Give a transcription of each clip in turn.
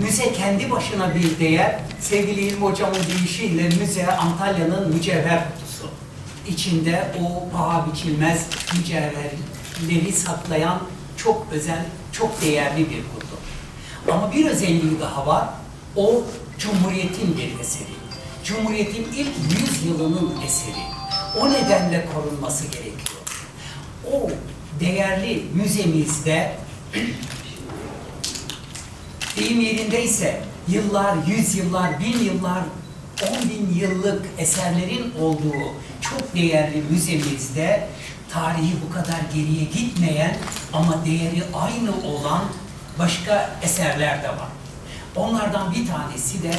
Müze kendi başına bir değer. Sevgili İlmi Hocam'ın deyişiyle müze Antalya'nın mücevher kutusu. İçinde o paha biçilmez mücevherleri saklayan çok özel, çok değerli bir kutu. Ama bir özelliği daha var. O Cumhuriyet'in bir eseri. Cumhuriyet'in ilk 100 yılının eseri. O nedenle korunması gerekiyor. O değerli müzemizde deyim yerindeyse yıllar, yüz yıllar, bin yıllar, on bin yıllık eserlerin olduğu çok değerli müzemizde tarihi bu kadar geriye gitmeyen ama değeri aynı olan başka eserler de var. Onlardan bir tanesi de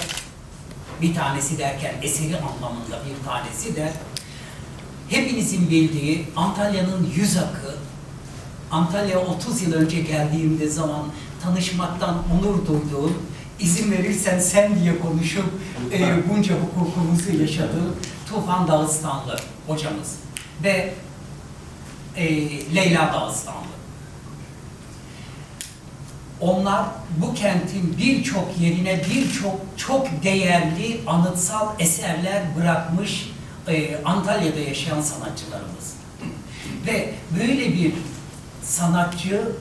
bir tanesi derken eseri anlamında bir tanesi de hepinizin bildiği Antalya'nın yüz akı Antalya 30 yıl önce geldiğimde zaman tanışmaktan onur duyduğum, izin verirsen sen diye konuşup e, bunca hukukumuzu yaşadığım Tufan Dağıstanlı hocamız ve e, Leyla Dağıstanlı. Onlar bu kentin birçok yerine birçok çok değerli anıtsal eserler bırakmış e, Antalya'da yaşayan sanatçılarımız. Ve böyle bir sanatçı,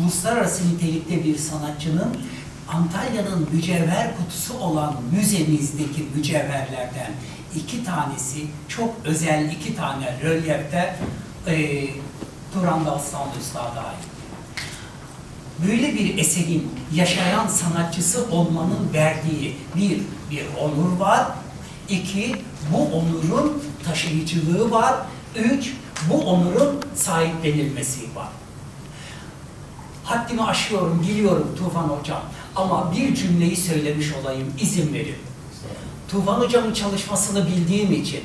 uluslararası nitelikte bir sanatçının Antalya'nın mücevher kutusu olan müzemizdeki mücevherlerden iki tanesi, çok özel iki tane rölyefte e, Turan Dağıstan Üstad'a ait böyle bir eserin yaşayan sanatçısı olmanın verdiği bir, bir onur var. İki, bu onurun taşıyıcılığı var. Üç, bu onurun sahiplenilmesi var. Haddimi aşıyorum, biliyorum Tufan Hocam. Ama bir cümleyi söylemiş olayım, izin verin. Tufan Hocam'ın çalışmasını bildiğim için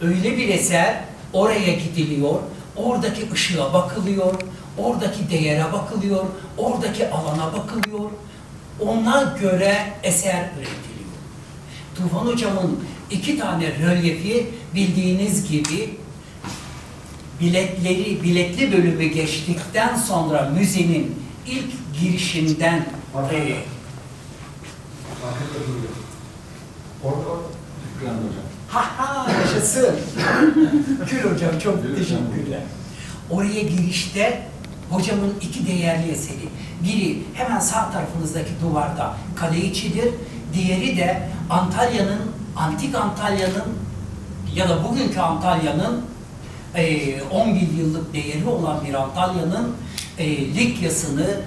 öyle bir eser oraya gidiliyor, oradaki ışığa bakılıyor, oradaki değere bakılıyor, oradaki alana bakılıyor. Ona göre eser üretiliyor. Tufan Hocam'ın iki tane rölyefi bildiğiniz gibi biletleri, biletli bölümü geçtikten sonra müzenin ilk girişinden e, Arkada duruyor. Orada orada. Şükran hocam. Ha ha yaşasın. Gül hocam çok teşekkürler. Oraya girişte hocamın iki değerli eseri. Biri hemen sağ tarafınızdaki duvarda kale içidir. Diğeri de Antalya'nın, antik Antalya'nın ya da bugünkü Antalya'nın eee 10 bin yıllık değeri olan bir Antalya'nın eee Likyasını,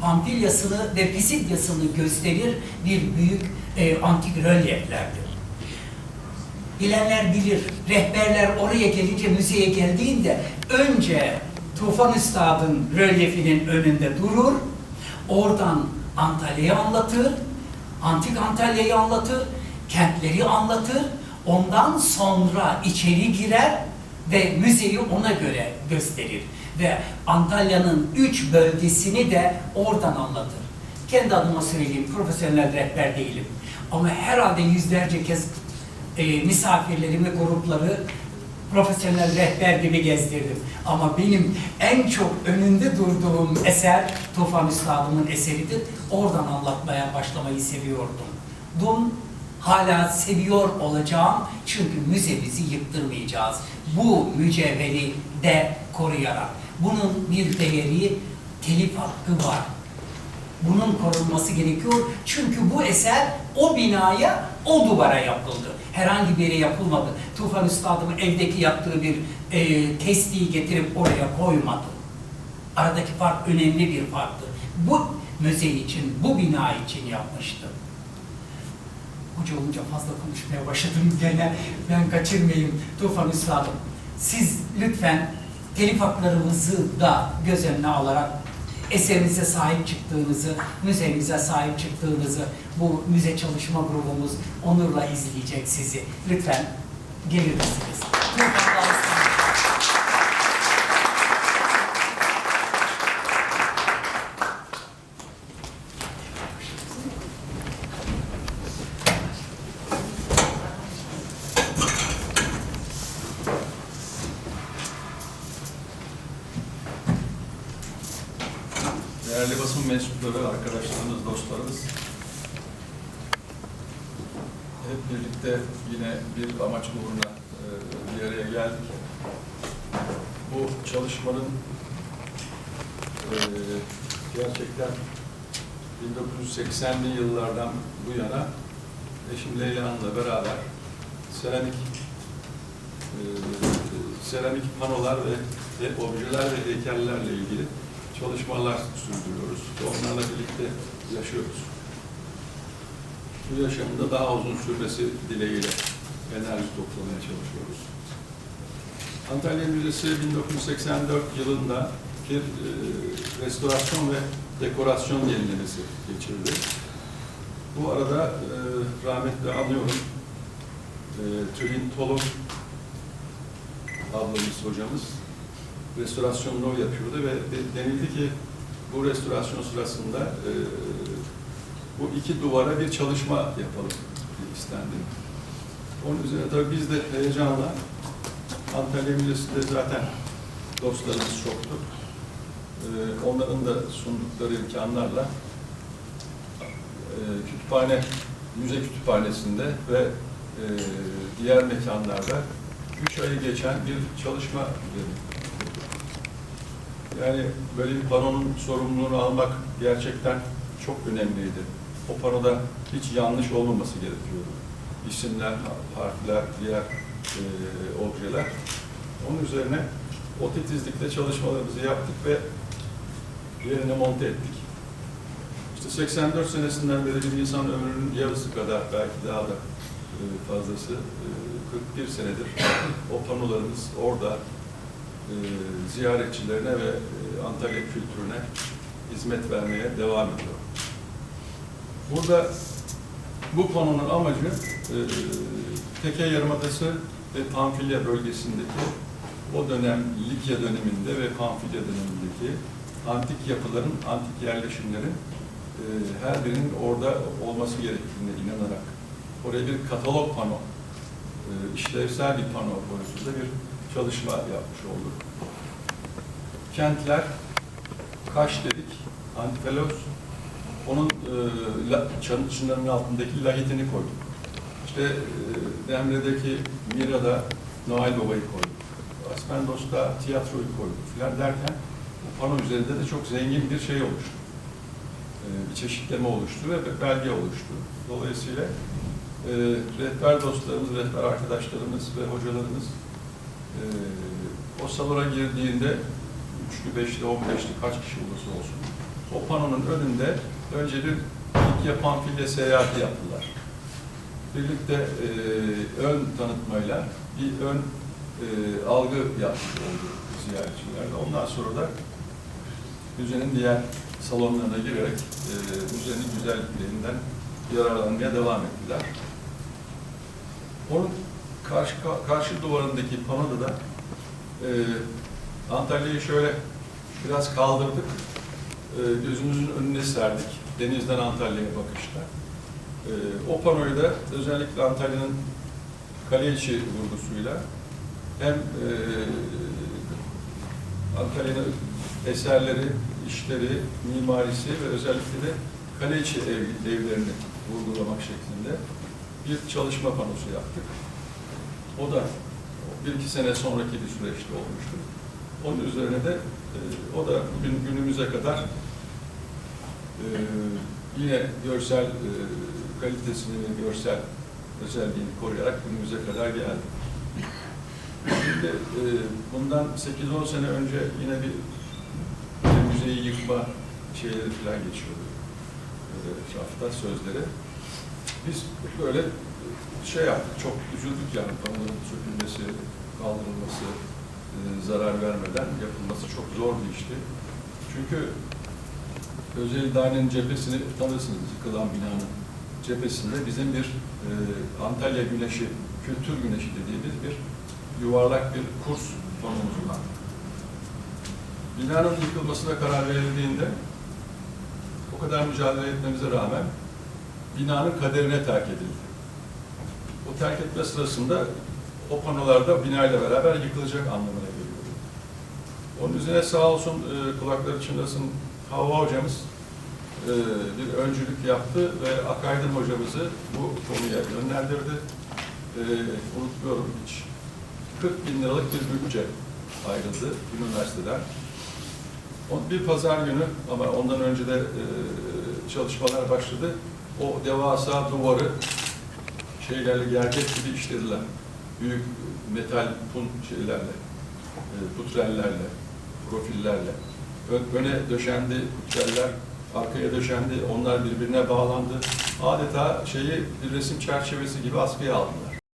Pampilyasını ve Pisidyasını gösterir bir büyük eee, antik rölyeflerdir. Bilenler bilir, rehberler oraya gelince, müzeye geldiğinde önce Tufan Üstad'ın rölyefinin önünde durur, oradan Antalya'yı anlatır, antik Antalya'yı anlatır, kentleri anlatır, ondan sonra içeri girer ve müzeyi ona göre gösterir. Ve Antalya'nın üç bölgesini de oradan anlatır. Kendi adıma söyleyeyim, profesyonel rehber değilim. Ama herhalde yüzlerce kez e, misafirlerimi, grupları profesyonel rehber gibi gezdirdim. Ama benim en çok önünde durduğum eser Tufan Üstadımın eseridir. Oradan anlatmaya başlamayı seviyordum. Dum hala seviyor olacağım çünkü müzemizi yıktırmayacağız. Bu mücevheri de koruyarak. Bunun bir değeri, telif hakkı var. Bunun korunması gerekiyor. Çünkü bu eser o binaya, o duvara yapıldı. Herhangi bir yere yapılmadı. Tufan Üstadımın evdeki yaptığı bir e, testiyi getirip oraya koymadı. Aradaki fark önemli bir farktı. Bu müze için, bu bina için yapmıştı. Hoca olunca fazla konuşmaya başladım gene. Ben kaçırmayayım Tufan Üstadım. Siz lütfen telif haklarımızı da göz önüne alarak eserinize sahip çıktığınızı, müzemize sahip çıktığınızı bu müze çalışma grubumuz onurla izleyecek sizi. Lütfen gelir misiniz? Değerli basın mensupları, arkadaşlarımız, dostlarımız hep birlikte yine bir amaç uğruna e, bir araya geldik. Bu çalışmanın e, gerçekten 1980'li yıllardan bu yana eşim Leyla Hanım'la beraber seramik e, seramik panolar ve, ve objeler ve heykellerle ilgili çalışmalar sürdürüyoruz. Onlarla birlikte yaşıyoruz. Bu yaşamında daha uzun sürmesi dileğiyle enerji toplamaya çalışıyoruz. Antalya Müzesi 1984 yılında bir e, restorasyon ve dekorasyon yenilemesi geçirdi. Bu arada e, rahmetli anıyorum. E, Tülin Tolun ablamız, hocamız restorasyonunu o yapıyordu ve de- denildi ki bu restorasyon sırasında e, bu iki duvara bir çalışma yapalım istendi. Onun üzerine tabii biz de heyecanla Antalya Müzesi'nde zaten dostlarımız çoktu. E, onların da sundukları imkanlarla e, kütüphane, müze kütüphanesinde ve e, diğer mekanlarda üç ayı geçen bir çalışma üzerine yani böyle bir paronun sorumluluğunu almak gerçekten çok önemliydi. O panoda hiç yanlış olmaması gerekiyordu. İsimler, harfler, diğer e, objeler. Onun üzerine o titizlikle çalışmalarımızı yaptık ve yerine monte ettik. İşte 84 senesinden beri bir insan ömrünün yarısı kadar belki daha da fazlası e, 41 senedir o panolarımız orada e, ziyaretçilerine ve e, Antalya kültürüne hizmet vermeye devam ediyor. Burada bu konunun amacı e, Teke Yarımadası ve Pamfilya bölgesindeki o dönem Likya döneminde ve Pamfilya dönemindeki antik yapıların, antik yerleşimlerin e, her birinin orada olması gerektiğine inanarak oraya bir katalog pano, işlevsel bir pano boyutunda bir çalışma yapmış olduk. Kentler, Kaş dedik, Antipelos, onun e, la, çan- çınarının altındaki lahitini koyduk. İşte e, Demre'deki Mira'da Noel Baba'yı koyduk. Aspendos'ta tiyatroyu koyduk filan derken bu pano üzerinde de çok zengin bir şey oluştu. E, bir çeşitleme oluştu ve belge oluştu. Dolayısıyla e, rehber dostlarımız, rehber arkadaşlarımız ve hocalarımız e, o salona girdiğinde üçlü, beşli, on beşli kaç kişi olursa olsun o panonun önünde önce bir ilk yapan file seyahati yaptılar. Birlikte e, ön tanıtmayla bir ön e, algı yapmış oldu ziyaretçilerle. Ondan sonra da müzenin diğer salonlarına girerek e, müzenin güzelliklerinden yararlanmaya devam ettiler. Onun karşı karşı duvarındaki panoda da e, Antalya'yı şöyle biraz kaldırdık. E, gözümüzün önüne serdik. Denizden Antalya'ya bakışta. E, o panoyu da özellikle Antalya'nın kale vurgusuyla hem e, Antalya'nın eserleri, işleri, mimarisi ve özellikle de kale ev, evlerini vurgulamak şeklinde bir çalışma panosu yaptık. O da bir iki sene sonraki bir süreçte olmuştu. Onun üzerine de e, o da bugün günümüze kadar e, yine görsel e, kalitesini ve görsel özelliğini koruyarak günümüze kadar geldi. Şimdi e, bundan 8-10 sene önce yine bir, bir müzeyi yıkma şeyleri falan geçiyordu. E, etrafta sözleri. Biz böyle şey yaptık, çok üzüldük yani panoların sökülmesi, kaldırılması, e, zarar vermeden yapılması çok zor bir işti. Çünkü Özel İdare'nin cephesini tanırsınız, yıkılan binanın cephesinde bizim bir e, Antalya Güneşi, Kültür Güneşi dediğimiz bir yuvarlak bir kurs panomuz var. Binanın yıkılmasına karar verildiğinde o kadar mücadele etmemize rağmen binanın kaderine terk edildi. O terk etme sırasında o panolarda binayla beraber yıkılacak anlamına geliyor. Onun üzerine sağ olsun e, kulakları çınlasın Havva hocamız e, bir öncülük yaptı ve Akaydın hocamızı bu konuya yönlendirdi. E, unutmuyorum hiç. 40 bin liralık bir bütçe ayrıldı üniversiteden. O- Bir pazar günü ama ondan önce de e, çalışmalar başladı. O devasa duvarı şeylerle gerçek gibi işlediler. Büyük metal pun şeylerle, e, putrellerle, profillerle. Ön- Öne döşendi putreller, arkaya döşendi, onlar birbirine bağlandı. Adeta şeyi bir resim çerçevesi gibi askıya aldılar.